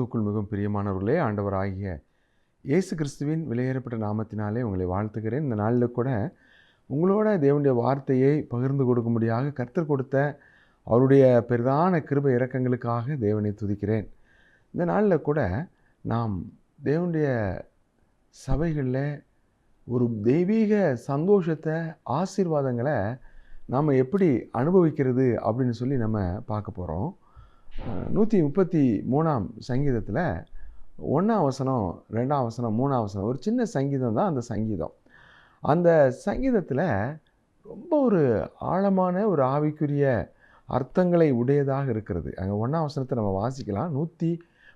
கிறிஸ்துவுக்குள் மிகவும் பிரியமானவர்களே ஆண்டவராகிய இயேசு கிறிஸ்துவின் விலையேறப்பட்ட நாமத்தினாலே உங்களை வாழ்த்துகிறேன். இந்த நாளில் கூட உங்களோட தேவனுடைய வார்த்தையை பகிர்ந்து கொடுக்கும்படியாக கர்த்தர் கொடுத்த அவருடைய பெரிதான கிருப இரக்கங்களுக்காக தேவனை துதிக்கிறேன். இந்த நாளில் கூட நாம் தேவனுடைய சபைகளில் ஒரு தெய்வீக சந்தோஷத்தை ஆசீர்வாதங்களை நாம் எப்படி அனுபவிக்கிறது அப்படின்னு சொல்லி நம்ம பார்க்க போகிறோம் நூற்றி முப்பத்தி மூணாம் சங்கீதத்தில் ஒன்றாம் வசனம் ரெண்டாம் வசனம் மூணாம் வசனம் ஒரு சின்ன சங்கீதம் தான் அந்த சங்கீதம். அந்த சங்கீதத்தில் ரொம்ப ஒரு ஆழமான ஒரு ஆவிக்குரிய அர்த்தங்களை உடையதாக இருக்கிறது. அங்கே ஒன்றாம் வசனத்தை நம்ம வாசிக்கலாம். நூற்றி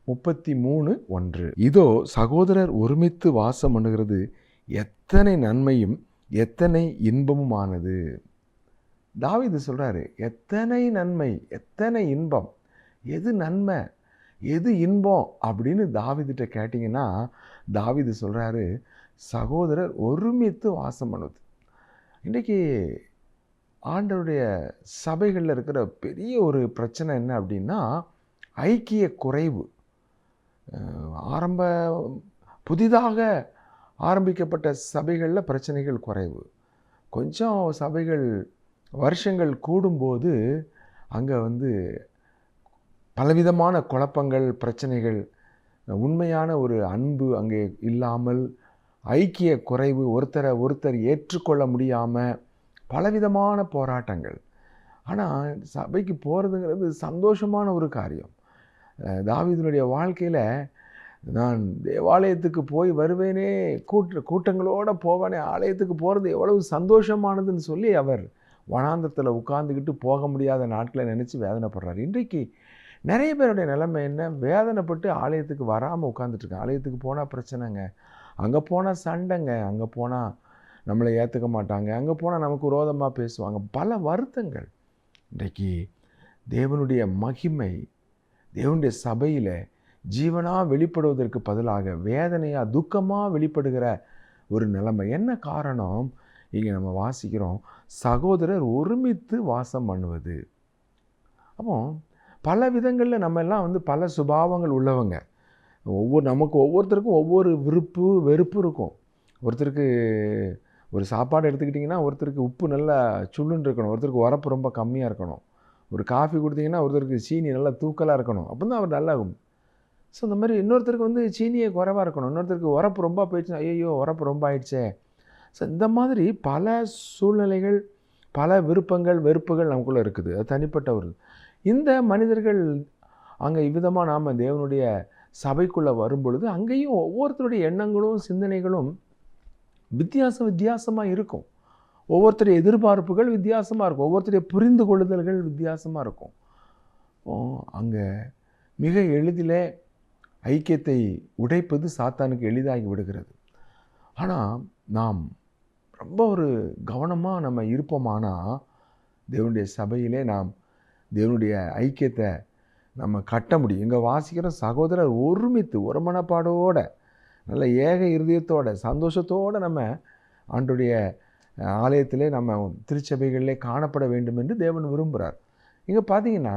முப்பத்தி மூணு ஒன்று. இதோ சகோதரர் ஒருமித்து வாசம் பண்ணுகிறது. எத்தனை நன்மையும் எத்தனை இன்பமுமானது. தாவிது சொல்கிறாரு எத்தனை நன்மை எத்தனை இன்பம். எது நன்மை? எது இன்பம்? அப்படின்னு தாவிதிட்ட கேட்டிங்கன்னா தாவிது சொல்கிறாரு சகோதரர் ஒருமித்து வாசம் பண்ணுது. இன்றைக்கி ஆண்டருடைய சபைகளில் இருக்கிற பெரிய ஒரு பிரச்சனை என்ன அப்படின்னா ஐக்கிய குறைவு. ஆரம்ப புதிதாக ஆரம்பிக்கப்பட்ட சபைகளில் பிரச்சனைகள் குறைவு. கொஞ்சம் சபைகள் வருஷங்கள் கூடும்போது அங்கே வந்து பலவிதமான குழப்பங்கள் பிரச்சனைகள் உண்மையான ஒரு அன்பு அங்கே இல்லாமல் ஐக்கிய குறைவு ஒருத்தரை ஒருத்தர் ஏற்றுக்கொள்ள முடியாமல் பலவிதமான போராட்டங்கள். ஆனால் சபைக்கு போகிறதுங்கிறது சந்தோஷமான ஒரு காரியம். தாவிதனுடைய வாழ்க்கையில் நான் தேவாலயத்துக்கு போய் வருவேனே கூட்ட கூட்டங்களோடு போவேனே ஆலயத்துக்கு போகிறது எவ்வளவு சந்தோஷமானதுன்னு சொல்லி அவர் வனாந்தத்தில் உட்காந்துக்கிட்டு போக முடியாத நாட்களை நினச்சி வேதனைப்படுறார். இன்றைக்கு நிறைய பேருடைய நிலைமை என்ன? வேதனைப்பட்டு ஆலயத்துக்கு வராமல் உட்காந்துட்ருக்கேன் ஆலயத்துக்கு போனால் பிரச்சனைங்க. அங்கே போனால் சண்டைங்க. அங்கே போனால் நம்மளை ஏற்றுக்க மாட்டாங்க. அங்கே போனால் நமக்கு விரோதமாக பேசுவாங்க. பல வருத்தங்கள். இன்றைக்கி தேவனுடைய மகிமை தேவனுடைய சபையில் ஜீவனாக வெளிப்படுவதற்கு பதிலாக வேதனையாக துக்கமாக வெளிப்படுகிற ஒரு நிலைமை. என்ன காரணம்? இங்கே நம்ம வாசிக்கிறோம். சகோதரர் ஒருமித்து வாசம் பண்ணுவது. அப்போ பல விதங்களில் நம்ம எல்லாம் வந்து பல சுபாவங்கள் உள்ளவங்க. ஒவ்வொரு நமக்கு ஒவ்வொருத்தருக்கும் ஒவ்வொரு விருப்பு வெறுப்பு இருக்கும். ஒருத்தருக்கு ஒரு சாப்பாடு எடுத்துக்கிட்டிங்கன்னா ஒருத்தருக்கு உப்பு நல்லா சுள்ளுன்னு இருக்கணும். ஒருத்தருக்கு உரப்பு ரொம்ப கம்மியாக இருக்கணும். ஒரு காஃபி கொடுத்தீங்கன்னா ஒருத்தருக்கு சீனி நல்லா தூக்கலாக இருக்கணும். அப்போ தான் அவர் நல்லாகும். ஸோ இந்த மாதிரி இன்னொருத்தருக்கு வந்து சீனியை குறைவாக இருக்கணும். இன்னொருத்தருக்கு உரப்பு ரொம்ப போயிடுச்சுன்னா ஐயோ உரப்பு ரொம்ப ஆயிடுச்சே. ஸோ இந்த மாதிரி பல சூழ்நிலைகள் பல விருப்பங்கள் வெறுப்புகள் நமக்குள்ளே இருக்குது. அது தனிப்பட்ட ஒரு இந்த மனிதர்கள் அங்கே இவ்விதமாக நாம் தேவனுடைய சபைக்குள்ளே வரும் பொழுது அங்கேயும் ஒவ்வொருத்தருடைய எண்ணங்களும் சிந்தனைகளும் வித்தியாசம் வித்தியாசமாக இருக்கும். ஒவ்வொருத்தருடைய எதிர்பார்ப்புகள் வித்தியாசமாக இருக்கும். ஒவ்வொருத்தருடைய புரிந்து கொள்ளுதல்கள் வித்தியாசமாக இருக்கும் அங்கே மிக எளிதில் ஐக்கியத்தை உடைப்பது சாத்தானுக்கு எளிதாகி விடுகிறது. ஆனால் நாம் ரொம்ப ஒரு கவனமாக நம்ம இருப்போமானால் தேவனுடைய சபையிலே நாம் தேவனுடைய ஐக்கியத்தை நம்ம கட்ட முடியும். இங்கே வாசிக்கிற சகோதரர் ஒருமித்து ஒரு மனப்பாடோட நல்ல ஏக இருதயத்தோட சந்தோஷத்தோடு நம்ம ஆண்டுடைய ஆலயத்திலே நம்ம திருச்சபைகளிலே காணப்பட வேண்டும் என்று தேவன் விரும்புகிறார் இங்கே பார்த்தீங்கன்னா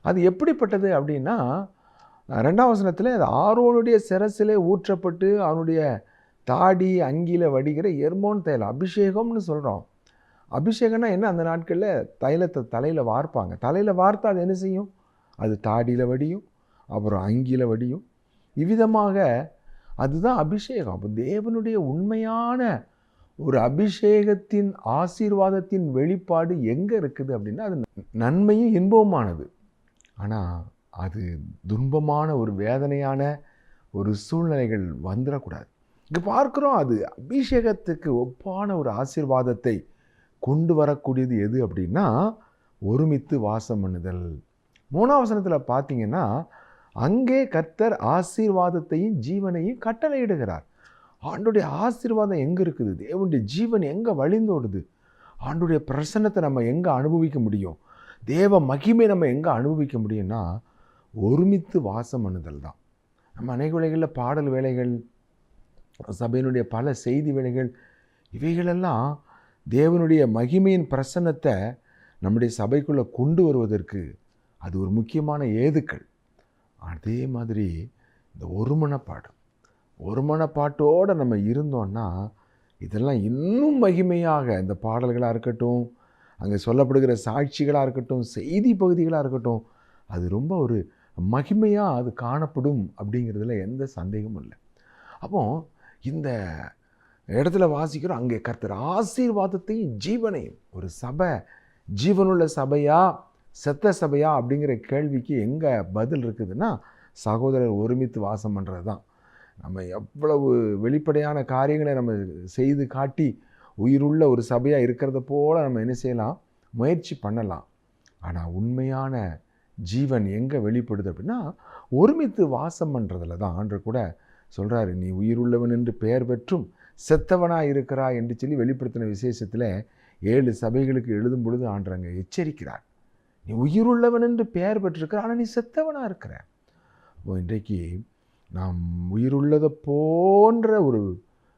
அது எப்படிப்பட்டது அப்படின்னா ரெண்டாம் வசனத்தில் அது ஆரோனுடைய சிரசிலே ஊற்றப்பட்டு அவனுடைய தாடி அங்கியில் வடிகிற எர்மோன் தைலம் அபிஷேகம்னு சொல்கிறோம் அபிஷேகம்னா என்ன? அந்த நாட்களில் தைலத்தை தலையில் வார்ப்பாங்க. தலையில் வார்த்தா அது என்ன செய்யும்? அது தாடியில் வடியும் அப்புறம் அங்கியில் வடியும். இவ்விதமாக அதுதான் அபிஷேகம். அப்போ தேவனுடைய உண்மையான ஒரு அபிஷேகத்தின் ஆசீர்வாதத்தின் வெளிப்பாடு எங்கே இருக்குது அப்படின்னா அது நன்மையும் இன்பமானது ஆனால் அது துன்பமான ஒரு வேதனையான ஒரு சூழ்நிலைகள் வந்துடக்கூடாது இங்கே பார்க்குறோம் அது அபிஷேகத்துக்கு ஒப்பான ஒரு ஆசீர்வாதத்தை கொண்டு வரக்கூடியது எது அப்படின்னா ஒருமித்து வாசம் பண்ணுதல். மூணாவசனத்தில் பார்த்தீங்கன்னா அங்கே கர்த்தர் ஆசீர்வாதத்தையும் ஜீவனையும் கட்டளையிடுகிறார். ஆண்டுடைய ஆசீர்வாதம் எங்கே இருக்குது? தேவனுடைய ஜீவன் எங்கே வழிந்தோடுது? ஆண்டுடைய பிரசன்னத்தை நம்ம எங்கே அனுபவிக்க முடியும்? தேவ மகிமை நம்ம எங்கே அனுபவிக்க முடியும்னா ஒருமித்து வாசம் பண்ணுதல் தான். நம்ம அநேக வேலைகளில் பாடல் வேலைகள் சபையினுடைய பல செய்தி வேலைகள் இவைகளெல்லாம் தேவனுடைய மகிமையின் பிரசன்னத்தை நம்முடைய சபைக்குள்ளே கொண்டு வருவதற்கு அது ஒரு முக்கியமான ஏதுக்கள். அதே மாதிரி இந்த ஒருமனப்பாடு ஒருமனப்பாட்டோடு நம்ம இருந்தோன்னா இதெல்லாம் இன்னும் மகிமையாக இந்த பாடல்களாக இருக்கட்டும் அங்கே சொல்லப்படுகிற சாட்சிகளாக இருக்கட்டும் செய்தி பகுதிகளாக இருக்கட்டும் அது ரொம்ப ஒரு மகிமையாக அது காணப்படும் அப்படிங்கிறதுல எந்த சந்தேகமும் இல்லை. அப்போ இந்த இடத்துல வாசிக்கிறோம். அங்கே கர்த்தர் ஆசீர்வாதத்தையும் ஜீவனையும். ஒரு சபை ஜீவனுள்ள சபையா செத்த சபையா அப்படிங்கிற கேள்விக்கு எங்கே பதில் இருக்குதுன்னா சகோதரர் ஒருமித்து வாசம் பண்ணுறது தான் நம்ம எவ்வளவு வெளிப்படையான காரியங்களை நம்ம செய்து காட்டி உயிருள்ள ஒரு சபையாக இருக்கிறத போல் நம்ம என்ன செய்யலாம்? முயற்சி பண்ணலாம். ஆனால் உண்மையான ஜீவன் எங்கே வெளிப்படுது அப்படின்னா ஒருமித்து வாசம் பண்ணுறதுல தான் ஆண்டு கூட சொல்கிறாரு நீ உயிருள்ளவன் என்று பெயர் பெற்றும் செத்தவனாக இருக்கிறா என்று சொல்லி வெளிப்படுத்தின விசேஷத்தில் ஏழு சபைகளுக்கு எழுதும் பொழுது ஆண்டவங்க எச்சரிக்கிறார். நீ உயிருள்ளவன் என்று பெயர் பெற்றிருக்கிற ஆனால் நீ செத்தவனாக இருக்கிற. அப்போ இன்றைக்கு நாம் உயிருள்ளதை போன்ற ஒரு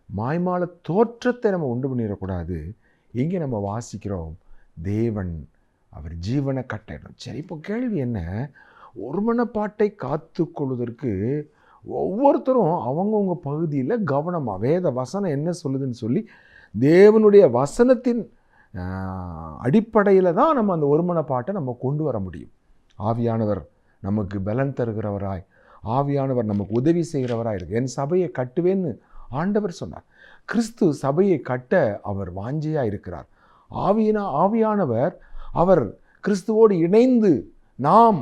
மாய்மால தோற்றத்தை நம்ம உண்டு பண்ணிடக்கூடாது. இங்கே நம்ம வாசிக்கிறோம்? தேவன் அவர் ஜீவனை கட்டிடும் சரி இப்போ கேள்வி என்ன? ஒருமனப்பாட்டை காத்து கொள்வதற்கு ஒவ்வொருத்தரும் அவங்கவுங்க பகுதியில் கவனமாக வேத வசனம் என்ன சொல்லுதுன்னு சொல்லி தேவனுடைய வசனத்தின் அடிப்படையில் தான் நம்ம அந்த ஒருமனப்பாட்டை நம்ம கொண்டு வர முடியும். ஆவியானவர் நமக்கு பலன் தருகிறவராய் ஆவியானவர் நமக்கு உதவி செய்கிறவராக இருக்கு. என் சபையை கட்டுவேன்னு ஆண்டவர் சொன்னார். கிறிஸ்து சபையை கட்ட அவர் வாஞ்சியாக இருக்கிறார். ஆவியினா ஆவியானவர் அவர் கிறிஸ்துவோடு இணைந்து நாம்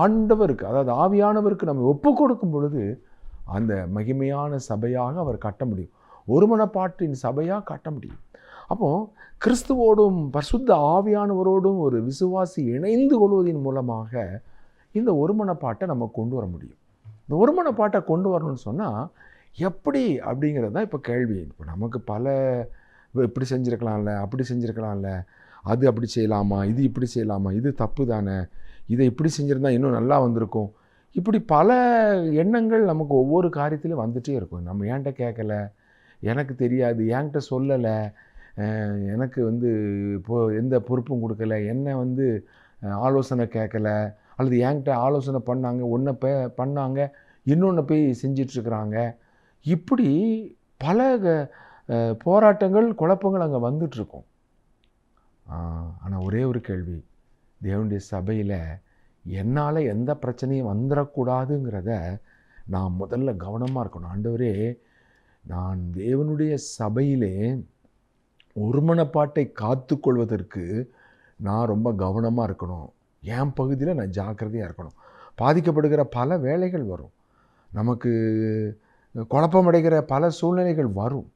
ஆண்டவருக்கு அதாவது ஆவியானவருக்கு நம்ம ஒப்பு கொடுக்கும் பொழுது அந்த மகிமையான சபையாக அவர் கட்ட முடியும். ஒருமனப்பாட்டின் சபையாக கட்ட முடியும். அப்போ கிறிஸ்துவோடும் பரிசுத்த ஆவியானவரோடும் ஒரு விசுவாசி இணைந்து கொள்வதன் மூலமாக இந்த ஒருமனப்பாட்டை நம்ம கொண்டு வர முடியும். இந்த ஒருமனப்பாட்டை கொண்டு வரணும்னு சொன்னால் எப்படி அப்படிங்கிறது தான் இப்போ கேள்வி. இப்போ நமக்கு பல இப்படி செஞ்சுருக்கலாம்ல அப்படி செஞ்சுருக்கலாம்ல அது அப்படி செய்யலாமா இது இப்படி செய்யலாமா இது தப்பு தானே இதை இப்படி செஞ்சுருந்தா இன்னும் நல்லா வந்திருக்கும். இப்படி பல எண்ணங்கள் நமக்கு ஒவ்வொரு காரியத்திலும் வந்துகிட்டே இருக்கும். நம்ம ஏன்ட்ட கேட்கல எனக்கு தெரியாது. என்கிட்ட சொல்லலை. எனக்கு வந்து இப்போ எந்த பொறுப்பும் கொடுக்கல. என்ன வந்து ஆலோசனை கேட்கல அல்லது என்கிட்ட ஆலோசனை பண்ணாங்க ஒன்றை பே பண்ணாங்க இன்னொன்று போய் செஞ்சிட்ருக்குறாங்க. இப்படி பல போராட்டங்கள் குழப்பங்கள் அங்கே வந்துட்டுருக்கும் ஆனால் ஒரே ஒரு கேள்வி. தேவனுடைய சபையில் என்னால் எந்த பிரச்சனையும் வந்துடக்கூடாதுங்கிறத நான் முதல்ல கவனமாக இருக்கணும். ஆண்டவரே நான் தேவனுடைய சபையிலே ஒருமனப்பாட்டை காத்து கொள்வதற்கு நான் ரொம்ப கவனமாக இருக்கணும். என் பகுதியில் நான் ஜாக்கிரதையாக இருக்கணும். பாதிக்கப்படுகிற பல வேலைகள் வரும். நமக்கு குழப்பமடைகிற பல சூழ்நிலைகள் வரும்.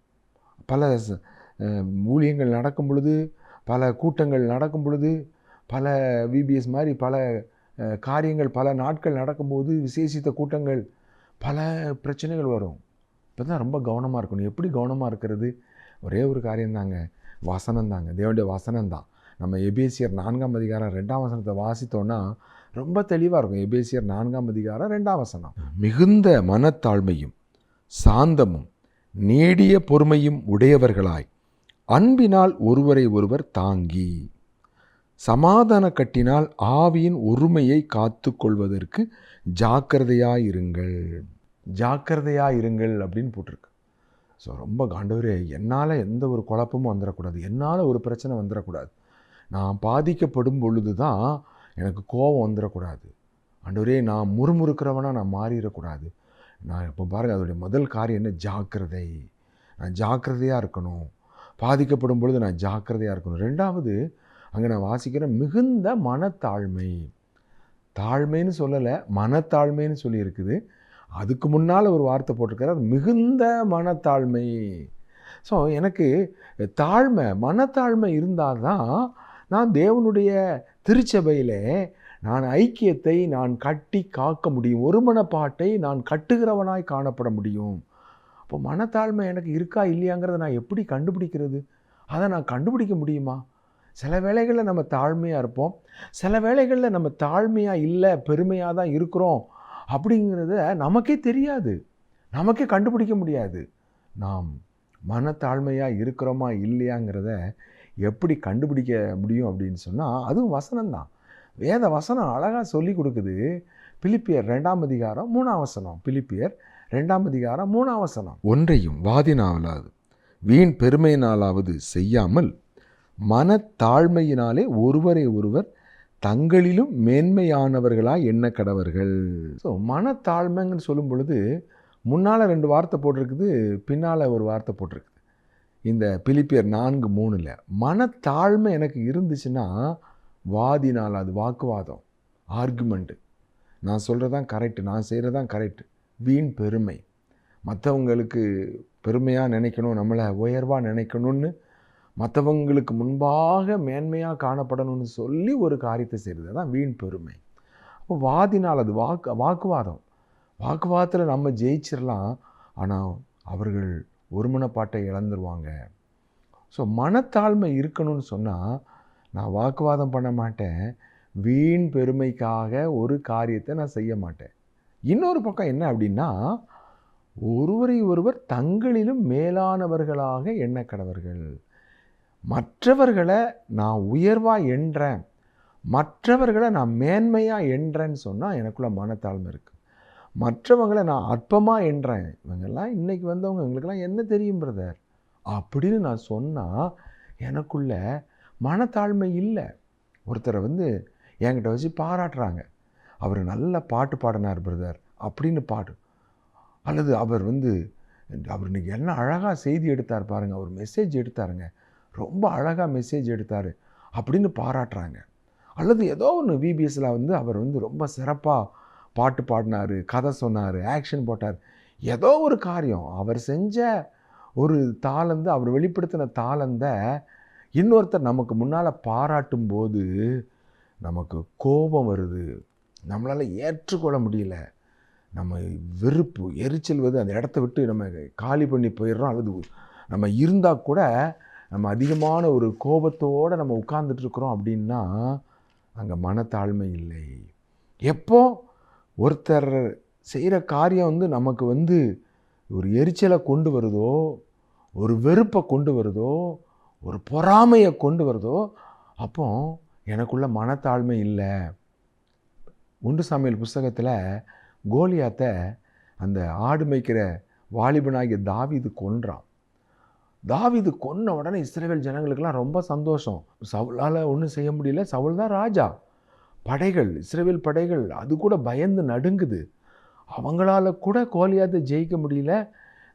பல ஊழியங்கள் நடக்கும் பொழுது பல கூட்டங்கள் நடக்கும் பொழுது பல விபிஎஸ் மாதிரி பல காரியங்கள் பல நாட்கள் நடக்கும்போது விசேஷித்த கூட்டங்கள் பல பிரச்சனைகள் வரும். இப்போ தான் ரொம்ப கவனமாக இருக்கணும். எப்படி கவனமாக இருக்கிறது? ஒரே ஒரு காரியம்தாங்க. வசனம் தாங்க தேவனுடைய வசனம் தான் நம்ம எபேசியர் நான்காம் அதிகாரம் ரெண்டாம் வசனத்தை வாசித்தோன்னா ரொம்ப தெளிவாக இருக்கும். எபேசியர் நான்காம் அதிகாரம் ரெண்டாம் வசனம். மிகுந்த மனத்தாழ்மையும் சாந்தமும் நீடிய பொறுமையும் உடையவர்களாய். அன்பினால் ஒருவரை ஒருவர் தாங்கி. சமாதான கட்டினால் ஆவியின் ஒருமையை காத்து கொள்வதற்கு ஜாக்கிரதையாக இருங்கள் அப்படின்னு போட்டிருக்கு. ஸோ ரொம்ப காண்டவரே என்னால் எந்த ஒரு குழப்பமும் வந்துடக்கூடாது என்னால் ஒரு பிரச்சனை வந்துடக்கூடாது நான் பாதிக்கப்படும் பொழுது தான் எனக்கு கோபம் வந்துடக்கூடாது ஆண்டவரே நான் முறுமுறுக்கிறவனாக நான் மாறிடக்கூடாது நான் இப்போ பாருங்கள் அதோடைய முதல் காரியம் என்ன? ஜாக்கிரதை. நான் ஜாக்கிரதையாக இருக்கணும். பாதிக்கப்படும் பொழுது நான் ஜாக்கிரதையாக இருக்கணும். ரெண்டாவது அங்கே நான் வாசிக்கிறேன் மிகுந்த மனத்தாழ்மை. தாழ்மைன்னு சொல்லலை மனத்தாழ்மைன்னு சொல்லியிருக்குது. அதுக்கு முன்னால் ஒரு வார்த்தை போட்டிருக்கிறார் மிகுந்த மனத்தாழ்மை. ஸோ எனக்கு தாழ்மை மனத்தாழ்மை இருந்தால் தான் நான் தேவனுடைய திருச்சபையில் நான் ஐக்கியத்தை நான் கட்டி காக்க முடியும். ஒருமனப்பாட்டை நான் கட்டுகிறவனாய் காணப்பட முடியும். அப்போ மனத்தாழ்மை எனக்கு இருக்கா இல்லையாங்கிறத நான் எப்படி கண்டுபிடிக்கிறது? அதை நான் கண்டுபிடிக்க முடியுமா? சில வேளைகளில் நம்ம தாழ்மையாக இருப்போம். சில வேளைகளில் நம்ம தாழ்மையாக இல்லை பெருமையாக தான் இருக்கிறோம் அப்படிங்கிறத நமக்கே தெரியாது. நமக்கே கண்டுபிடிக்க முடியாது. நாம் மனத்தாழ்மையாக இருக்கிறோமா இல்லையாங்கிறத எப்படி கண்டுபிடிக்க முடியும் அப்படின்னு சொன்னால் அதுவும் வசனம் தான். வேத வசனம் அழகாக சொல்லி கொடுக்குது. பிலிப்பியர் ரெண்டாம் அதிகாரம் மூணாம் வசனம். பிலிப்பியர் ரெண்டாம் அதிகாரம் மூணாம் வசனம். ஒன்றையும் வாதினாவலாது வீண் பெருமையினாலாவது செய்யாமல் மனத்தாழ்மையினாலே ஒருவரை ஒருவர் தங்களிலும் மேன்மையானவர்களாக எண்ண கடவர்கள் ஸோ மனத்தாழ்மைங்கன்னு சொல்லும் பொழுது முன்னால் ரெண்டு வார்த்தை போட்டிருக்குது பின்னால் ஒரு வார்த்தை போட்டிருக்குது. இந்த பிலிப்பியர் நான்கு மூணில் மனத்தாழ்மை எனக்கு இருந்துச்சுன்னா வாதினால் அது வாக்குவாதம் ஆர்குமெண்ட்டு நான் சொல்கிறது தான் கரெக்டு நான் செய்கிறது தான் கரெக்டு வீண் பெருமை. மற்றவங்களுக்கு பெருமையாக நினைக்கணும் நம்மளை உயர்வாக நினைக்கணும்னு மற்றவங்களுக்கு முன்பாக மேன்மையாக காணப்படணும்னு சொல்லி ஒரு காரியத்தை செய்கிறது தான் வீண் பெருமை. அப்போ வாதினால் அது வாக்கு வாக்குவாதம். வாக்குவாதத்தில் நம்ம ஜெயிச்சிடலாம் ஆனால் அவர்கள் ஒருமனப்பாட்டை இழந்துருவாங்க. ஸோ மனத்தாழ்மை இருக்கணும்னு சொன்னால் நான் வாக்குவாதம் பண்ண மாட்டேன் வீண் பெருமைக்காக ஒரு காரியத்தை நான் செய்ய மாட்டேன். இன்னொரு பக்கம் என்ன அப்படின்னா ஒருவரை ஒருவர் தங்களிலும் மேலானவர்களாக எண்ணக்கடவர்கள். மற்றவர்களை நான் உயர்வாக எண்றேன். மற்றவர்களை நான் மேன்மையாக எண்றேன்னு சொன்னால் எனக்குள்ள மனத்தாழ்மை இருக்குது மற்றவங்களை நான் அற்பமாக எண்றேன். இவங்கெல்லாம் இன்றைக்கி வந்தவங்க இவங்களுக்கெல்லாம் என்ன தெரியும் பிரதர் அப்படின்னு நான் சொன்னால் எனக்குள்ள மனத்தாழ்மை இல்லை. ஒருத்தரை வந்து என்கிட்ட வச்சு பாராட்டுறாங்க. அவர் நல்ல பாட்டு பாடினார் பிரதர் அப்படின்னு பாடு. அல்லது அவர் வந்து அவர் இன்னைக்கு என்ன அழகாக செய்தி எடுத்தார் பாருங்கள் அவர் மெசேஜ் எடுத்தாருங்க. ரொம்ப அழகாக மெசேஜ் எடுத்தார். அப்படின்னு பாராட்டுறாங்க. அல்லது ஏதோ ஒன்று விபிஎஸ்சில் வந்து அவர் வந்து ரொம்ப சிறப்பாக பாட்டு பாடினார் கதை சொன்னார் ஆக்ஷன் போட்டார். ஏதோ ஒரு காரியம். அவர் செஞ்ச ஒரு தாளந்து அவர் வெளிப்படுத்தின தாளந்த இன்னொருத்தர் நமக்கு முன்னால் பாராட்டும் போது நமக்கு கோபம் வருது. நம்மளால் ஏற்றுக்கொள்ள முடியல. நம்ம வெறுப்பு எரிச்சல் வந்து அந்த இடத்த விட்டு நம்ம காலி பண்ணி போயிடுறோம். அல்லது நம்ம இருந்தால் கூட நம்ம அதிகமான ஒரு கோபத்தோடு நம்ம உட்கார்ந்துட்டுருக்குறோம் அப்படின்னா அங்கே மனத்தாழ்மை இல்லை. எப்போ ஒருத்தர் செய்கிற காரியம் வந்து நமக்கு வந்து ஒரு எரிச்சலை கொண்டு வருதோ ஒரு வெறுப்பை கொண்டு வருதோ ஒரு பொறாமையை கொண்டு வருதோ அப்போ எனக்குள்ள மனத்தாழ்மை இல்லை. உண்டு சமையல் புஸ்தகத்தில் கோலியாத்தை அந்த ஆடு மேய்க்கிற வாலிபனாகிய இது கொன்றான். தாவிது கொன்ன உடனே இஸ்ரேவேல் ஜனங்களுக்கெல்லாம் ரொம்ப சந்தோஷம். சவுலால் ஒன்றும் செய்ய முடியல. சவுல் தான் ராஜா. படைகள் இஸ்ரேவேல் படைகள் அது கூட பயந்து நடுங்குது. அவங்களால கூட கோலியாத்தை ஜெயிக்க முடியல.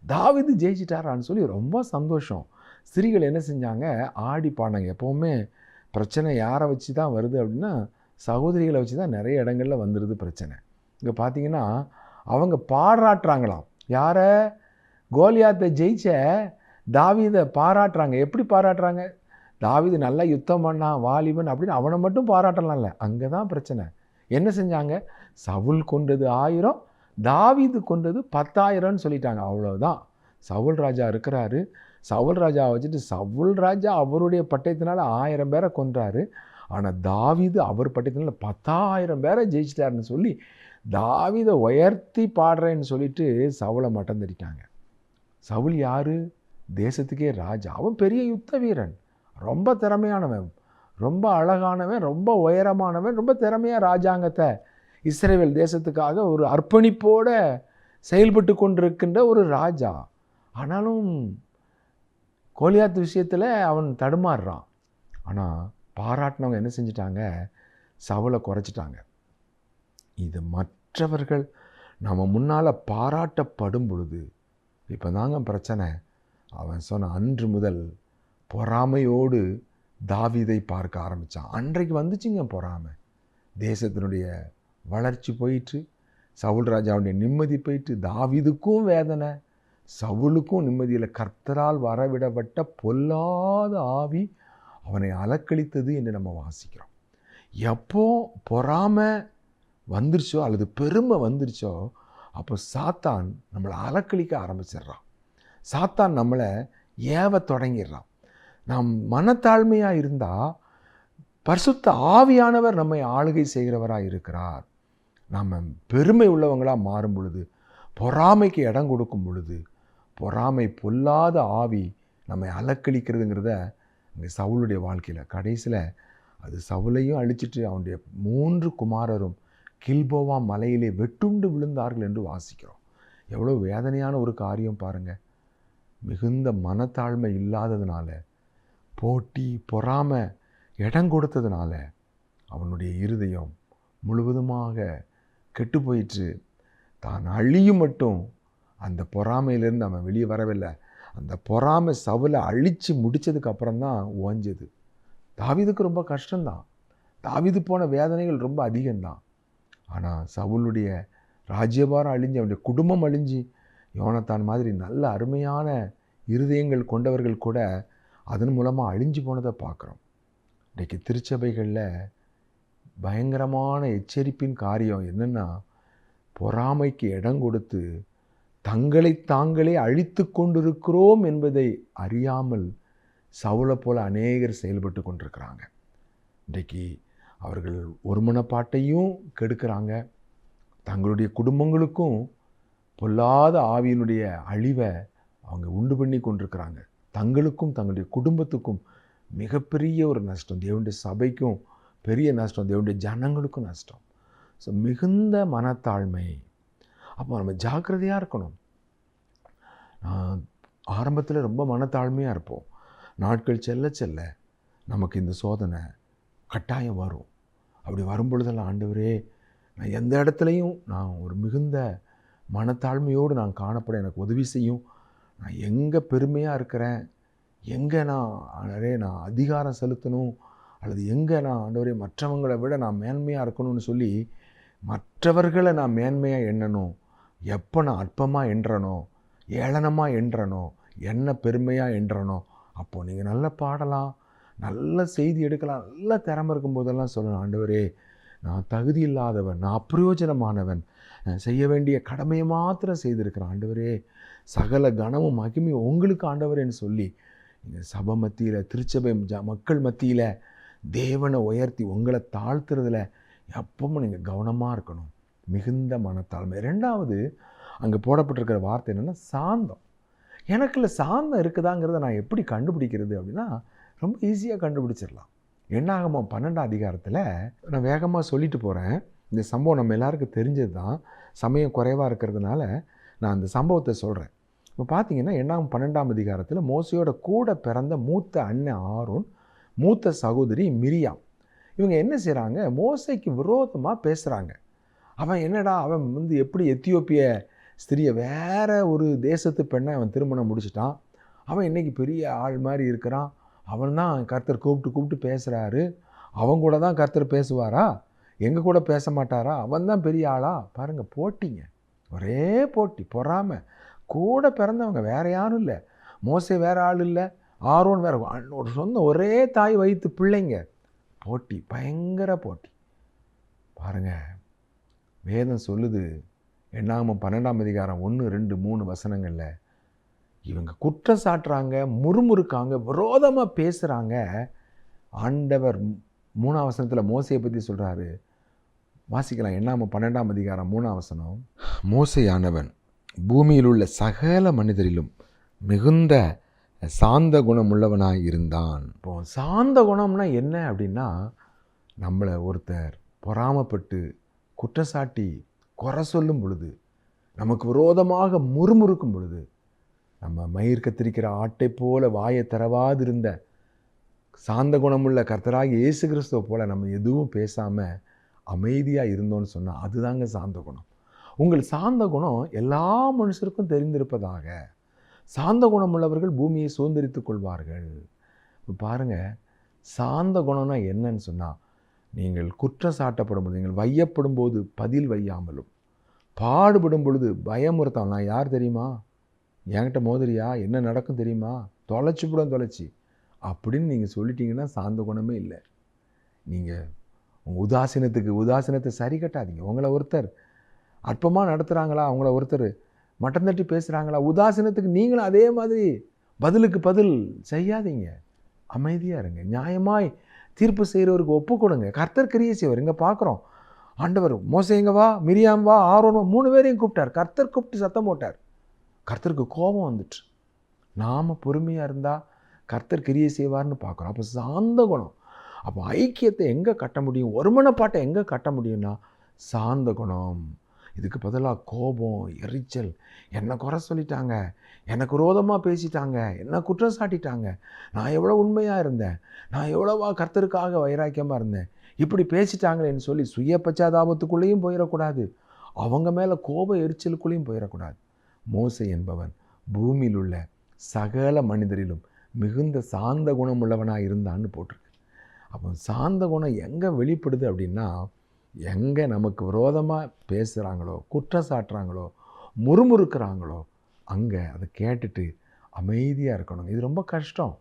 தாவிது ஜெயிச்சிட்டாரான்னு சொல்லி ரொம்ப சந்தோஷம். ஸ்திரீகள் என்ன செஞ்சாங்க? ஆடி பாடினாங்க எப்போவுமே பிரச்சனை யாரை வச்சு தான் வருது அப்படின்னா சகோதரிகளை வச்சு தான் நிறைய இடங்களில் வந்துடுது பிரச்சனை. இங்கே பார்த்தீங்கன்னா அவங்க பாராட்டுறாங்களாம். யாரை? கோலியாத்தை ஜெயிச்ச தாவிதை பாராட்டுறாங்க. எப்படி பாராட்டுறாங்க? தாவீது நல்லா யுத்தம் பண்ணான் வாலிபன் அப்படின்னு அவனை மட்டும் பாராட்டலாம்ல அங்கே தான் பிரச்சனை. என்ன செஞ்சாங்க? சவுல் கொண்டது ஆயிரம் தாவிது கொண்டது பத்தாயிரம்னு சொல்லிட்டாங்க. அவ்வளோதான் சவுல் ராஜா இருக்கிறாரு. சவுல் ராஜா வச்சுட்டு சவுல் ராஜா அவருடைய பட்டயத்தினால ஆயிரம் பேரை கொன்றாரு. ஆனால் தாவீது அவர் பட்டயத்தினால பத்தாயிரம் பேரை ஜெயிச்சிட்டாருன்னு சொல்லி தாவிதை உயர்த்தி பாடுறேன்னு சொல்லிட்டு சவுளை மட்டம் தட்டிட்டாங்க சவுல் யாரு? தேசத்துக்கே ராஜா. அவன் பெரிய யுத்த வீரன் ரொம்ப திறமையானவன். ரொம்ப அழகானவன் ரொம்ப உயரமானவன் ரொம்ப திறமையாக ராஜாங்கத்தை இஸ்ரேல் தேசத்துக்காக ஒரு அர்ப்பணிப்போட செயல்பட்டு கொண்டிருக்கின்ற ஒரு ராஜா. ஆனாலும் கோலியாத் விஷயத்தில் அவன் தடுமாறுறான். ஆனால் பாராட்டினவங்க என்ன செஞ்சிட்டாங்க? சவலை குறைச்சிட்டாங்க. இது மற்றவர்கள் நம்ம முன்னால் பாராட்டப்படும் பொழுது இப்போ தாங்க பிரச்சனை. அவன் சொன்ன அன்று முதல் பொறாமையோடு தாவீதை பார்க்க ஆரம்பித்தான் அன்றைக்கு வந்துச்சுங்க பொறாமை. தேசத்தினுடைய வளர்ச்சி போயிட்டு சவுல் ராஜாவுடைய நிம்மதி போயிட்டு தாவிதுக்கும் வேதனை சவுலுக்கும் நிம்மதியில் கர்த்தரால் வரவிடப்பட்ட பொல்லாத ஆவி அவனை அலக்களித்தது என்று நம்ம வாசிக்கிறோம். எப்போ பொறாமை வந்துருச்சோ அல்லது பெருமை வந்துருச்சோ அப்போ சாத்தான் நம்மளை அலக்களிக்க ஆரம்பிச்சிடுறான். சாத்தான் நம்மளை ஏவ தொடங்கிடுறான். நாம் மனத்தாழ்மையாக இருந்தால் பரிசுத்த ஆவியானவர் நம்மை ஆளுகை செய்கிறவராக இருக்கிறார். நாம் பெருமை உள்ளவங்களாக மாறும் பொழுது பொறாமைக்கு இடம் கொடுக்கும் பொழுது பொறாமை பொல்லாத ஆவி நம்மை அலக்களிக்கிறதுங்கிறத இங்கே சவுளுடைய வாழ்க்கையில் கடைசியில் அது சவுலையும் அழிச்சிட்டு அவனுடைய மூன்று குமாரரும் கில்போவா மலையிலே வெட்டுண்டு விழுந்தார்கள் என்று வாசிக்கிறோம். எவ்வளோ வேதனையான ஒரு காரியம் பாருங்கள் மிகுந்த மனத்தாழ்மை இல்லாததுனால போட்டி பொறாமை இடம் கொடுத்ததுனால அவனுடைய இருதயம் முழுவதுமாக கெட்டு போயிற்று. தான் அழியும் மட்டும் அந்த பொறாமையிலேருந்து அவன் வெளியே வரவில்லை. அந்த பொறாமை சவுலை அழித்து முடித்ததுக்கு அப்புறம்தான் ஓஞ்சது. தாவிதுக்கு ரொம்ப கஷ்டம்தான். தாவிது போன வேதனைகள் ரொம்ப அதிகம்தான். ஆனால் சவுளுடைய ராஜ்யபாரம் அழிஞ்சு அவனுடைய குடும்பம் அழிஞ்சு யோனத்தான் மாதிரி நல்ல அருமையான இருதயங்கள் கொண்டவர்கள் கூட அதன் மூலமாக அழிஞ்சு போனதை பார்க்குறோம். இன்றைக்கி திருச்சபைகளில் பயங்கரமான எச்சரிப்பின் காரியம் என்னென்னா பொறாமைக்கு இடம் கொடுத்து தங்களை தாங்களே அழித்து கொண்டிருக்கிறோம் என்பதை அறியாமல் சவுளை போல அநேகர் செயல்பட்டு கொண்டிருக்கிறாங்க. இன்றைக்கு அவர்கள் ஒருமனப்பாட்டையும் கெடுக்கிறாங்க. தங்களுடைய குடும்பங்களுக்கும் பொல்லாத ஆவியினுடைய அழிவை அவங்க உண்டு பண்ணி கொண்டிருக்கிறாங்க. தங்களுக்கும் தங்களுடைய குடும்பத்துக்கும் மிகப்பெரிய ஒரு நஷ்டம். தேவனுடைய சபைக்கும் பெரிய நஷ்டம். தேவனுடைய ஜனங்களுக்கும் நஷ்டம். ஸோ மிகுந்த மனத்தாழ்மை. அப்போ நம்ம ஜாக்கிரதையாக இருக்கணும். நான் ஆரம்பத்தில் ரொம்ப மனத்தாழ்மையாக இருப்போம். நாட்கள் செல்ல செல்ல நமக்கு இந்த சோதனை கட்டாயம் வரும். அப்படி வரும்பொழுதெல்லாம் ஆண்டவரே நான் எந்த இடத்துலையும் நான் ஒரு மிகுந்த மனத்தாழ்மையோடு நான் காணப்பட எனக்கு உதவி செய்யும். நான் எங்கே பெருமையாக இருக்கிறேன்? எங்கே நான் ஆண்டவரே நான் அதிகாரம் செலுத்தணும்? அல்லது எங்கே நான் ஆண்டவரே மற்றவங்களை விட நான் மேன்மையாக இருக்கணும்னு சொல்லி மற்றவர்களை நான் மேன்மையாக எண்ணணும். எப்போ நான் அற்பமாக எண்றனோ ஏளனமாக எண்றனோ என்ன பெருமையாக எண்றனோ அப்போது நீங்கள் நல்ல பாடலாம் நல்ல செய்தி எடுக்கலாம் நல்ல திறமை இருக்கும்போதெல்லாம் சொல்லணும் ஆண்டவரே நான் தகுதி இல்லாதவன் நான் அப்பிரயோஜனமானவன் செய்ய வேண்டிய கடமையை மாத்திரம் செய்திருக்கிறேன் ஆண்டவரே சகல கனமும் மகிமையும் உங்களுக்கு ஆண்டவரேன்னு சொல்லி நீங்கள் சபை மத்தியில் திருச்சபை மக்கள் மத்தியில் தேவனை உயர்த்தி உங்களை தாழ்த்துறதுல எப்பவும் நீங்கள் கவனமாக இருக்கணும். மிகுந்த மனத்தாழ்மை. ரெண்டாவது அங்கே போடப்பட்டிருக்கிற வார்த்தை என்னென்னா சாந்தம். எனக்குள்ள சாந்தம் இருக்குதாங்கிறத நான் எப்படி கண்டுபிடிக்கிறது அப்படின்னா ரொம்ப ஈஸியாக கண்டுபிடிச்சிடலாம். என்னாகமோ பன்னெண்டாம் அதிகாரத்தில் நான் வேகமாக சொல்லிட்டு போகிறேன் இந்த சம்பவம் நம்ம எல்லாருக்கும் தெரிஞ்சது தான். சமயம் குறைவாக இருக்கிறதுனால நான் அந்த சம்பவத்தை சொல்கிறேன் இப்போ பார்த்தீங்கன்னா எண்ணாம் பன்னெண்டாம் அதிகாரத்தில் மோசையோட கூட பிறந்த மூத்த அண்ணன் ஆரோன் மூத்த சகோதரி மிரியாம். இவங்க என்ன செய்கிறாங்க மோசைக்கு விரோதமாக பேசுகிறாங்க அவன் என்னடா அவன் வந்து எப்படி எத்தியோப்பிய ஸ்திரியை வேறு ஒரு தேசத்து பெண்ணை அவன் திருமணம் முடிச்சிட்டான். அவன் இன்றைக்கி பெரிய ஆள் மாதிரி இருக்கிறான். அவன் தான் கர்த்தர் கூப்பிட்டு கூப்பிட்டு பேசுகிறாரு அவங்க கூட தான் கர்த்தர் பேசுவாரா? எங்கள் கூட பேச மாட்டாரா? அவன் தான் பெரிய ஆளா? பாருங்கள் போட்டிங்க. ஒரே போட்டி பொறாம. கூட பிறந்தவங்க வேற யாரும் இல்லை. மோசே வேற ஆள் இல்லை. ஆரோன் வேறு ஒரு சொந்த ஒரே தாய் வைத்து பிள்ளைங்க. போட்டி பயங்கர போட்டி. பாருங்கள் வேதம் சொல்லுது என்னாம பன்னெண்டாம் அதிகாரம் ஒன்று ரெண்டு மூணு வசனங்களில் இவங்க குற்றம் சாட்டுறாங்க முறுமுறுக்காங்க விரோதமாக பேசுகிறாங்க ஆண்டவர் மூணாம் வசனத்தில் மோசையை பற்றி சொல்கிறாரு வாசிக்கலாம். என்னாம பன்னெண்டாம் அதிகாரம் மூணாம் வசனம். மோசையானவன் பூமியில் உள்ள சகல மனிதரிலும் மிகுந்த சாந்த குணம் உள்ளவனாக இருந்தான். இப்போ சாந்த குணம்னா என்ன அப்படின்னா நம்மளை ஒருத்தர் பொறாமப்பட்டு குற்றச்சாட்டி குறை சொல்லும் பொழுது நமக்கு விரோதமாக முறுமுறுக்கும் பொழுது நம்ம மயிர் கத்திரிக்கிற ஆட்டை போல வாயை இருந்த சாந்த குணமுள்ள கர்த்தராகி இயேசு கிறிஸ்துவ போல் நம்ம எதுவும் பேசாமல் அமைதியாக இருந்தோன்னு சொன்னால் அதுதாங்க சாந்த குணம். உங்கள் சாந்த குணம் எல்லா மனுஷருக்கும் தெரிந்திருப்பதாக. சாந்த குணம் உள்ளவர்கள் பூமியை சுதந்திரித்துக் கொள்வார்கள். இப்போ பாருங்கள் சாந்த குணம்னா என்னன்னு சொன்னால் நீங்கள் குற்றம் சாட்டப்படும் போது நீங்கள் வையப்படும் போது பதில் வையாமலும் பாடுபடும் பொழுது பயமுறுத்தான் நான் யார் தெரியுமா? என்கிட்ட மோதிரியா? என்ன நடக்கும் தெரியுமா? தொலைச்சி கூட தொலைச்சி. அப்படின்னு நீங்கள் சொல்லிட்டீங்கன்னா சாந்த குணமே இல்லை. நீங்கள் உதாசீனத்துக்கு உதாசீனத்தை சரி கட்டாதீங்க. உங்களை ஒருத்தர் அற்பமாக நடத்துகிறாங்களா அவங்கள ஒருத்தர் மட்டம் தட்டி பேசுகிறாங்களா உதாசீனத்துக்கு நீங்களும் அதே மாதிரி பதிலுக்கு பதில் செய்யாதீங்க. அமைதியாக இருங்க. நியாயமாய் தீர்ப்பு செய்கிறவருக்கு ஒப்பு கொடுங்க. கர்த்தர் கிரியை செய்வார். இங்கே பார்க்குறோம் ஆண்டவர் மோசைங்க வா மிரியாம் வா ஆரோன் வா மூணு பேரையும் கூப்பிட்டார். கர்த்தர் கூப்பிட்டு சத்தம் போட்டார். கர்த்தருக்கு கோபம் வந்துட்டு நாம் பொறுமையாக இருந்தால் கர்த்தர் கிரியை செய்வார்னு பார்க்குறோம் அப்போ சாந்த குணம். அப்போ ஐக்கியத்தை எங்கே கட்ட முடியும்? ஒருமனப்பாட்டை எங்கே கட்ட முடியும்னா சாந்த குணம் இதுக்கு பதிலாக கோபம் எரிச்சல். என்னை குறை சொல்லிட்டாங்க? எனக்கு விரோதமாக பேசிட்டாங்க. என்ன குற்றம் சாட்டிட்டாங்க? நான் எவ்வளோ உண்மையாக இருந்தேன்? நான் எவ்வளோவா கர்த்தருக்காக வைராக்கியமாக இருந்தேன்? இப்படி பேசிட்டாங்களேன்னு சொல்லி சுய பச்சாதாபத்துக்குள்ளேயும் போயிடக்கூடாது. அவங்க மேலே கோப எரிச்சலுக்குள்ளேயும் போயிடக்கூடாது. மோசை என்பவன் பூமியில் உள்ள சகல மனிதரிலும் மிகுந்த சாந்த குணம் உள்ளவனாக இருந்தான்னு போட்டிருக்கு. அப்போ சாந்த குணம் எங்கே வெளிப்படுது அப்படின்னா எங்கே நமக்கு விரோதமாக பேசுகிறாங்களோ குற்றம் சாட்டுறாங்களோ முறுமுறுக்கிறாங்களோ அங்கே அதை கேட்டுட்டு அமைதியாக இருக்கணும். இது ரொம்ப கஷ்டம்.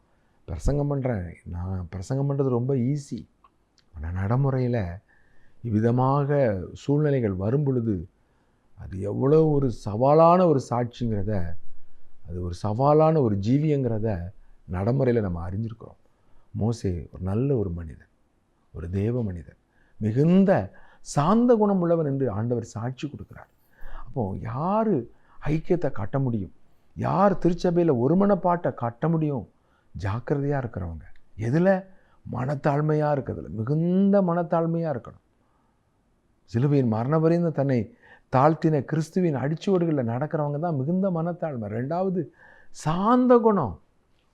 பிரசங்கம் பண்ணுறேன் நான் பிரசங்கம் பண்ணுறது ரொம்ப ஈஸி ஆனால் நடைமுறையில் இவ்விதமாக சூழ்நிலைகள் வரும் பொழுது அது எவ்வளோ ஒரு சவாலான ஒரு சாட்சிங்கிறத அது ஒரு சவாலான ஒரு ஜீவியங்கிறத நடைமுறையில் நம்ம அறிஞ்சிருக்கிறோம். மோசே ஒரு நல்ல ஒரு மனிதன் ஒரு தேவ மனிதன் மிகுந்த சாந்த குணம் உள்ளவன் என்று ஆண்டவர் சாட்சி கொடுக்கிறார். அப்போது யார் ஐக்கியத்தை காட்ட முடியும்? யார் திருச்சபையில் ஒருமனப்பாட்டை காட்ட முடியும்? ஜாக்கிரதையாக இருக்கிறவங்க. எதில்? மனத்தாழ்மையாக இருக்கிறதுல. மிகுந்த மனத்தாழ்மையாக இருக்கணும். சிலுவையின் மரண தன்னை தாழ்த்தின கிறிஸ்துவின் அடிச்சுவடுகளில் நடக்கிறவங்க தான் மிகுந்த மனத்தாழ்மை. ரெண்டாவது சாந்த குணம்.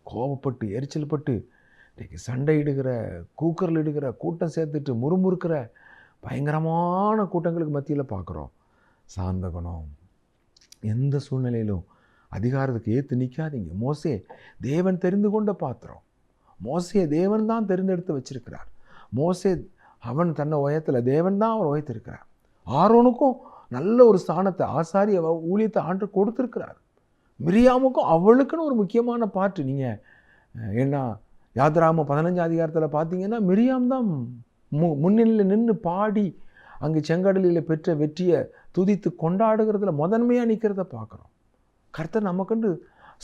கோபப்பட்டு எரிச்சல் பட்டு இன்றைக்கி சண்டையிடுகிற கூக்கரில் இடுகிற கூட்டம் சேர்த்துட்டு முறுமுறுக்கிற பயங்கரமான கூட்டங்களுக்கு மத்தியில் பார்க்குறோம் சாந்த குணம் எந்த சூழ்நிலையிலும் அதிகாரத்துக்கு ஏற்று நிற்காதீங்க மோசே தேவன் தெரிந்து கொண்ட பாத்திரம். மோசையை தேவன் தான் தெரிந்தெடுத்து வச்சிருக்கிறார். மோசே அவன் தன்னை உயத்தில் தேவன் தான் அவர் உயர்த்திருக்கிறார். ஆரோனுக்கும் நல்ல ஒரு ஸ்தானத்தை ஆசாரி அவ ஊழியத்தை ஆண்டு கொடுத்துருக்கிறார். மிரியாமுக்கும் அவளுக்குன்னு ஒரு முக்கியமான பாட்டு நீங்கள் ஏன்னா யாத்ராம பதினஞ்சாம் அதிகாரத்தில் பார்த்தீங்கன்னா மிரியாம் தான் மு முன்னிலையில் நின்று பாடி அங்கே செங்கடலில் பெற்ற வெற்றியை துதித்து கொண்டாடுகிறதுல முதன்மையாக நிற்கிறத பார்க்குறோம். கர்த்தர் நமக்குண்டு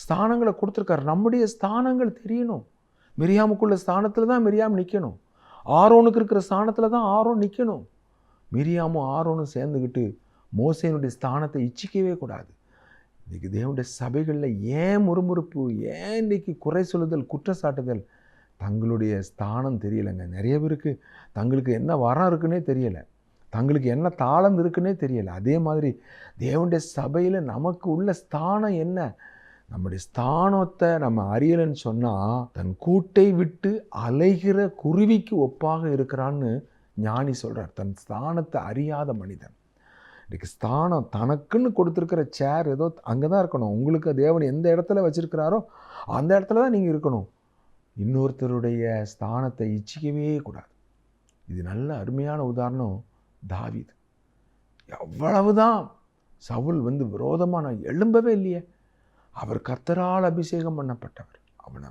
ஸ்தானங்களை கொடுத்துருக்காரு. நம்முடைய ஸ்தானங்கள் தெரியணும். மிரியாமுக்குள்ள ஸ்தானத்தில் தான் மிரியாம் நிற்கணும் ஆரோனுக்கு இருக்கிற ஸ்தானத்தில் தான் ஆரோன் நிற்கணும் மிரியாமும் ஆரோனும் சேர்ந்துக்கிட்டு மோசையினுடைய ஸ்தானத்தை இச்சிக்கவே கூடாது. இன்றைக்கி தேவனுடைய சபைகளில் ஏன் முறுமுறுப்பு ஏன் இன்றைக்கி குறை சொல்லுதல் குற்றச்சாட்டுதல் தங்களுடைய ஸ்தானம் தெரியலைங்க. நிறைய பேருக்கு தங்களுக்கு என்ன வரம் இருக்குன்னே தெரியலை. தங்களுக்கு என்ன தாளம் இருக்குன்னே தெரியலை. அதே மாதிரி தேவனுடைய சபையில் நமக்கு உள்ள ஸ்தானம் என்ன? நம்முடைய ஸ்தானத்தை நம்ம அறியலைன்னு சொன்னால் தன் கூட்டை விட்டு அலைகிற குருவிக்கு ஒப்பாக இருக்கிறான்னு ஞானி சொல்கிறார் தன் ஸ்தானத்தை அறியாத மனிதன். இன்றைக்கி ஸ்தானம் தனக்குன்னு கொடுத்துருக்கிற சேர் ஏதோ அங்கே தான் இருக்கணும். உங்களுக்கு தேவன் எந்த இடத்துல வச்சுருக்கிறாரோ அந்த இடத்துல தான் நீங்கள் இருக்கணும். இன்னொருத்தருடைய ஸ்தானத்தை இச்சிக்கவே கூடாது. இது நல்ல அருமையான உதாரணம் தாவிது. எவ்வளவுதான் சவுல் வந்து விரோதமாக நான் எழும்பவே இல்லையே. அவர் கர்த்தரால் அபிஷேகம் பண்ணப்பட்டவர். அவனை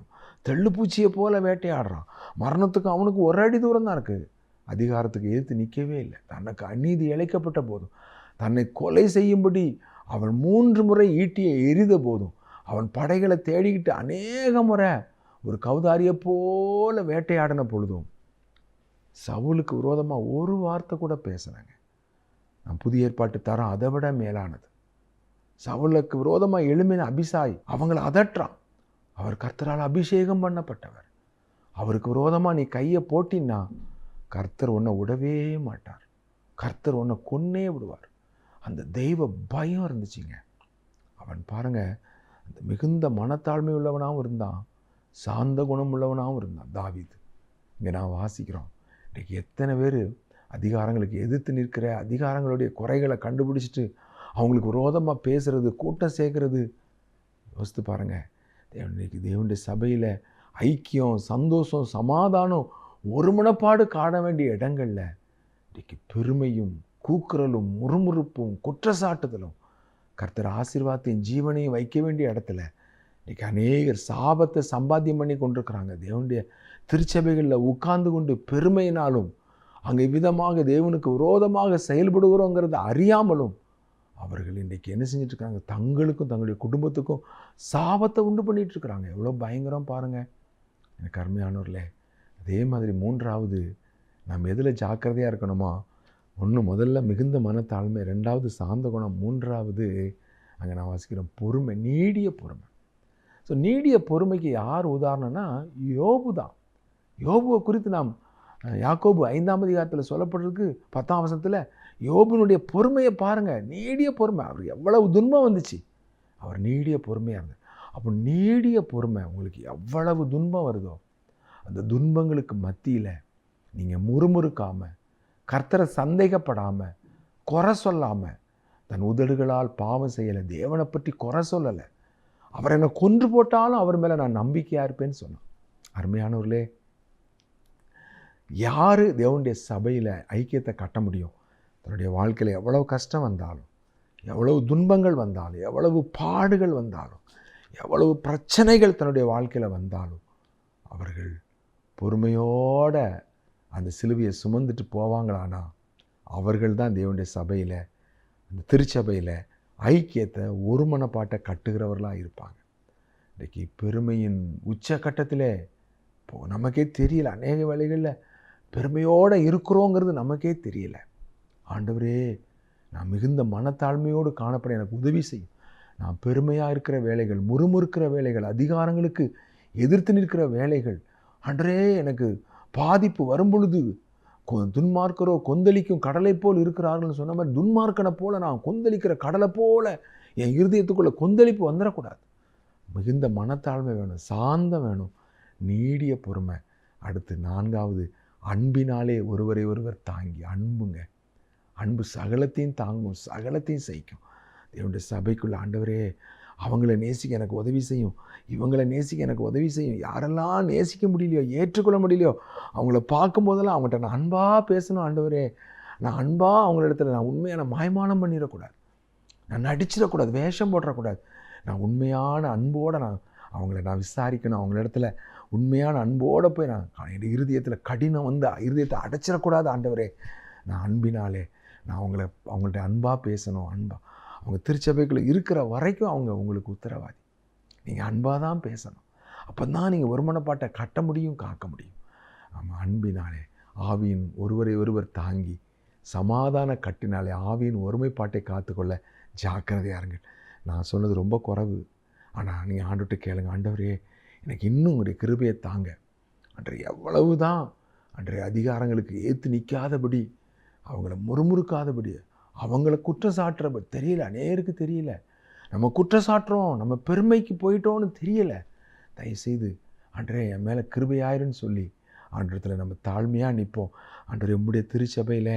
தெள்ளுப்பூச்சியை போல வேட்டையாடுறான். மரணத்துக்கு அவனுக்கு ஒரு அடி தூரம் தான் இருக்குது அதிகாரத்துக்கு எதிர்த்து நிற்கவே இல்லை. தனக்கு அநீதி இழைக்கப்பட்ட போதும். தன்னை கொலை செய்யும்படி அவன் மூன்று முறை ஈட்டியை எரித போதும். அவன் படைகளை தேடிக்கிட்டு அநேக முறை ஒரு கவுதாரியை போல வேட்டையாடின பொழுதும் சவுலுக்கு விரோதமாக ஒரு வார்த்தை கூட பேசுனாங்க. நான் புதிய ஏற்பாட்டு தரம் அதை விட மேலானது. சவுலுக்கு விரோதமாக எழுமின அபிசாய் அவங்கள அதட்டுறான். அவர் கர்த்தரால் அபிஷேகம் பண்ணப்பட்டவர். அவருக்கு விரோதமாக நீ கையை போட்டின்னா கர்த்தர் உன்னை விடவே மாட்டார். கர்த்தர் உன்னை கொன்னே விடுவார். அந்த தெய்வ பயம் இருந்துச்சுங்க. அவன் பாருங்க அந்த மிகுந்த மனத்தாழ்மை உள்ளவனாகவும் இருந்தான். சாந்த குணம் உள்ளவனாகவும் இருந்தான். தாவிது. இங்கே நான் வாசிக்கிறோம். இன்றைக்கி எத்தனை பேர் அதிகாரங்களுக்கு எதிர்த்து நிற்கிற அதிகாரங்களுடைய குறைகளை கண்டுபிடிச்சிட்டு அவங்களுக்கு விரோதமாக பேசுகிறது கூட்டம் சேர்க்கறது. யோசித்து பாருங்கள் தேவன் தேவனுடைய சபையில் ஐக்கியம் சந்தோஷம் சமாதானம் ஒருமனப்பாடு காண வேண்டிய இடங்களில் இன்றைக்கு பெருமையும் கூக்குரலும் முறுமுறுப்பும் குற்றச்சாட்டுதலும் கர்த்தர் ஆசீர்வாதத்தின் ஜீவனையும் வைக்க வேண்டிய இடத்துல இன்றைக்கி அநேகர் சாபத்தை சம்பாத்தியம் பண்ணி கொண்டிருக்கிறாங்க. தேவனுடைய திருச்சபைகளில் உட்கார்ந்து கொண்டு பெருமையினாலும் அங்கே விதமாக தேவனுக்கு விரோதமாக செயல்படுகிறோங்கிறத அறியாமலும் அவர்கள் இன்றைக்கி என்ன செஞ்சிட்ருக்காங்க தங்களுக்கும் தங்களுடைய குடும்பத்துக்கும் சாபத்தை உண்டு பண்ணிகிட்ருக்குறாங்க எவ்வளோ பயங்கரம் பாருங்கள் எனக்கு அருமையானவர்களே அதே மாதிரி மூன்றாவது நம்ம எதில் ஜாக்கிரதையாக இருக்கணுமா ஒன்று முதல்ல மிகுந்த மனத்தாழ்மை ரெண்டாவது சாந்த குணம் மூன்றாவது அங்கே நான் வாசிக்கிறோம் பொறுமை நீடிய பொறுமை. ஸோ நீடிய பொறுமைக்கு யார் உதாரணம்னா யோபு தான். யோபுவை குறித்து நாம் யாக்கோபு ஐந்தாம் அதிகாரத்தில் சொல்லப்பட்டிருக்கு பத்தாம் அவசரத்தில் யோபுனுடைய பொறுமையை பாருங்கள் நீடிய பொறுமை. அவர் எவ்வளவு துன்பம் வந்துச்சு. அவர் நீடிய பொறுமையாக இருந்தார். அப்போ நீடிய பொறுமை உங்களுக்கு எவ்வளவு துன்பம் வருதோ அந்த துன்பங்களுக்கு மத்தியில் நீங்கள் முறுமுறுக்காமல் கர்த்தரை சந்தேகப்படாமல் குறை சொல்லாமல் தன் உதடுகளால் பாவம் செய்யலை தேவனை பற்றி குறை சொல்லலை அவர் என்னை கொன்று போட்டாலும் அவர் மேலே நான் நம்பிக்கையாக இருப்பேன்னு சொன்னான். அருமையானவர்களே யார் தேவனுடைய சபையில் ஐக்கியத்தை கட்ட முடியும்? தன்னுடைய வாழ்க்கையில் எவ்வளவு கஷ்டம் வந்தாலும் எவ்வளவு துன்பங்கள் வந்தாலும் எவ்வளவு பாடுகள் வந்தாலும் எவ்வளவு பிரச்சனைகள் தன்னுடைய வாழ்க்கையில் வந்தாலும் அவர்கள் பொறுமையோட அந்த சிலுவையை சுமந்துட்டு போவாங்களானா? அவர்கள் தான் தேவனுடைய சபையில் அந்த திருச்சபையில் ஐக்கியத்தை ஒருமனப்பாட்டை கட்டுகிறவர்களாக இருப்பாங்க. இன்றைக்கி பெருமையின் உச்சக்கட்டத்தில் இப்போ நமக்கே தெரியல அநேக வேலைகளில் பெருமையோடு இருக்கிறோங்கிறது நமக்கே தெரியல. ஆண்டவரே நான் மிகுந்த மனத்தாழ்மையோடு காணப்பட எனக்கு உதவி செய்யும். நான் பெருமையாக இருக்கிற வேலைகள் முறுமுறுக்கிற வேலைகள் அதிகாரங்களுக்கு எதிர்த்து நிற்கிற வேலைகள் அன்றே எனக்கு பாதிப்பு வரும் பொழுது துன்மார்க்கரோ கொந்தளிக்கும் கடலை போல் இருக்கிறார்கள்னு சொன்ன மாதிரி துன்மார்க்கனை போல நான் கொந்தளிக்கிற கடலை போல என் இருதயத்துக்குள்ளே கொந்தளிப்பு வந்துடக்கூடாது. மிகுந்த மனத்தாழ்மை வேணும் சாந்தம் வேணும் நீடிய பொறுமை. அடுத்து நான்காவது அன்பினாலே ஒருவரை ஒருவர் தாங்கி அன்புங்க. அன்பு சகலத்தையும் தாங்கும் சகலத்தையும் சகிக்கும் தேவனுடைய சபைக்குள்ள ஆண்டவரே அவங்கள நேசிக்க எனக்கு உதவி செய்யும். இவங்களை நேசிக்க எனக்கு உதவி செய்யும். யாரெல்லாம் நேசிக்க முடியலையோ ஏற்றுக்கொள்ள முடியலையோ அவங்கள பார்க்கும்போதெல்லாம் அவங்கள்ட்ட நான் அன்பாக பேசணும் ஆண்டவரே. நான் அன்பாக அவங்களிடத்துல நான் உண்மையான மாய்மானம் பண்ணிடக்கூடாது. நான் நடிச்சிடக்கூடாது. வேஷம் போட்டுறக்கூடாது நான் உண்மையான அன்போடு நான் அவங்கள நான் விசாரிக்கணும். அவங்களிடத்துல உண்மையான அன்போடு போய் நான் என் இருதயத்தில் கடினம் வந்து இருதயத்தை அடைச்சிடக்கூடாது ஆண்டவரே. நான் அன்பினாலே நான் அவங்கள அவங்கள்ட்ட அன்பாக பேசணும். அன்பாக அவங்க திருச்சபைக்குள்ளே இருக்கிற வரைக்கும் அவங்க உங்களுக்கு உத்தரவாதி. நீங்கள் அன்பாக தான் பேசணும். அப்போ தான் நீங்கள் ஒருமனப்பாட்டை கட்ட முடியும் காக்க முடியும். ஆமாம் அன்பினாலே ஆவியின் ஒருவரை ஒருவர் தாங்கி சமாதான கட்டினாலே ஆவியின் ஒருமைப்பாட்டை காத்துக்கொள்ள ஜாக்கிரதையாக இருங்கள். நான் சொன்னது ரொம்ப குறைவு. ஆனால் நீங்கள் ஆண்டுட்டு கேளுங்க. ஆண்டவரே எனக்கு இன்னும் உங்களுடைய கிருபையை தாங்க. அன்றைய எவ்வளவு தான் அன்றைய அதிகாரங்களுக்கு ஏற்று நிற்காதபடி அவங்கள முறுமுறுக்காதபடி அவங்கள குற்றம் சாட்டுறப்ப தெரியல அநேருக்கு தெரியல. நம்ம குற்றம் சாட்டுறோம் நம்ம பெருமைக்கு போயிட்டோன்னு தெரியல. தயவுசெய்து அன்றே என் மேலே கிருபையாயிருன்னு சொல்லி ஆண்டத்தில் நம்ம தாழ்மையாக நிற்போம் அன்றே உம்முடைய திருச்சபையில்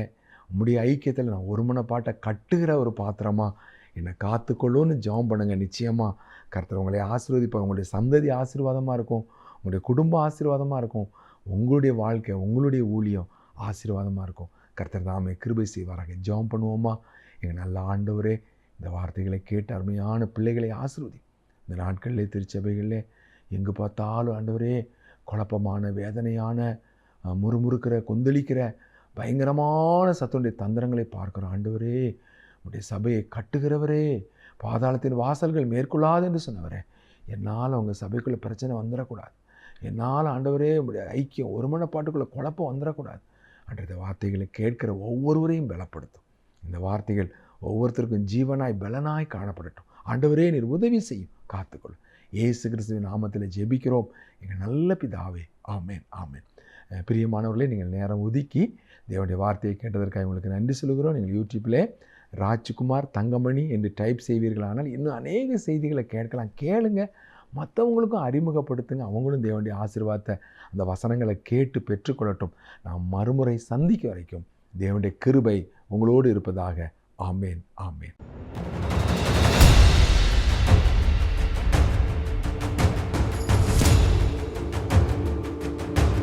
உம்முடைய ஐக்கியத்தில் நான் ஒருமனப்பாட்டை கட்டுகிற ஒரு பாத்திரமாக என்னை காத்துக்கொள்ளுன்னு ஜெபம் பண்ணுங்கள் நிச்சயமாக கருத்தர் உங்களை ஆசீர்வதிப்பார். உங்களுடைய சந்ததி ஆசீர்வாதமாக இருக்கும். உங்களுடைய குடும்பம் ஆசீர்வாதமாக இருக்கும். உங்களுடைய வாழ்க்கை உங்களுடைய ஊழியம் ஆசீர்வாதமாக இருக்கும். கர்த்தர் தாமே கிருபை செய்வாராக. ஜெபம் பண்ணுவோமா? எங்கள் நல்ல ஆண்டவரே இந்த வார்த்தைகளை கேட்டு அருமையான பிள்ளைகளை ஆசீர்வதி. இந்த நாட்களிலே திருச்சபைகளிலே எங்கு பார்த்தாலும் ஆண்டவரே குழப்பமான வேதனையான முறுமுறுக்கிற கொந்தளிக்கிற பயங்கரமான சத்துடைய தந்திரங்களை பார்க்கிறோம் ஆண்டவரே உடைய சபையை கட்டுகிறவரே பாதாளத்தின் வாசல்கள் மேற்கொள்ளாது என்று சொன்னவரே என்னால் அவங்க சபைக்குள்ளே பிரச்சனை வந்துடக்கூடாது என்னால் ஆண்டவரே உடைய ஐக்கியம் ஒருமனப்பாட்டுக்குள்ளே குழப்பம் வந்துடக்கூடாது அன்றைய வார்த்தைகளை கேட்கிற ஒவ்வொருவரையும் பலப்படுத்தும். இந்த வார்த்தைகள் ஒவ்வொருத்தருக்கும் ஜீவனாய் பலனாய் காணப்படட்டும். ஆண்டவரே நீர் உதவி செய்யும். காத்துக்கொள்ளும் ஏசு கிறிஸ்துவின் நாமத்தில் ஜெபிக்கிறோம். எங்கள் நல்ல பிதாவே ஆமேன் ஆமேன். பிரியமானவர்களே நீங்கள் நேரம் ஒதுக்கி தேவனுடைய வார்த்தையை கேட்டதற்காக உங்களுக்கு நன்றி சொல்கிறோம் நீங்கள் யூடியூப்பில் ராஜ்குமார் தங்கமணி என்று டைப் செய்வீர்களானால் இன்னும் அநேக செய்திகளை கேட்கலாம். கேளுங்க. மற்றவங்களுக்கும் அறிமுகப்படுத்துங்க. அவங்களும் தேவனுடைய ஆசீர்வாதத்தை அந்த வசனங்களை கேட்டு பெற்றுக்கொள்ளட்டும். நாம் மறுமுறை சந்திக்க வரைக்கும் தேவனுடைய கிருபை உங்களோடு இருப்பதாக. ஆமேன் ஆமேன்.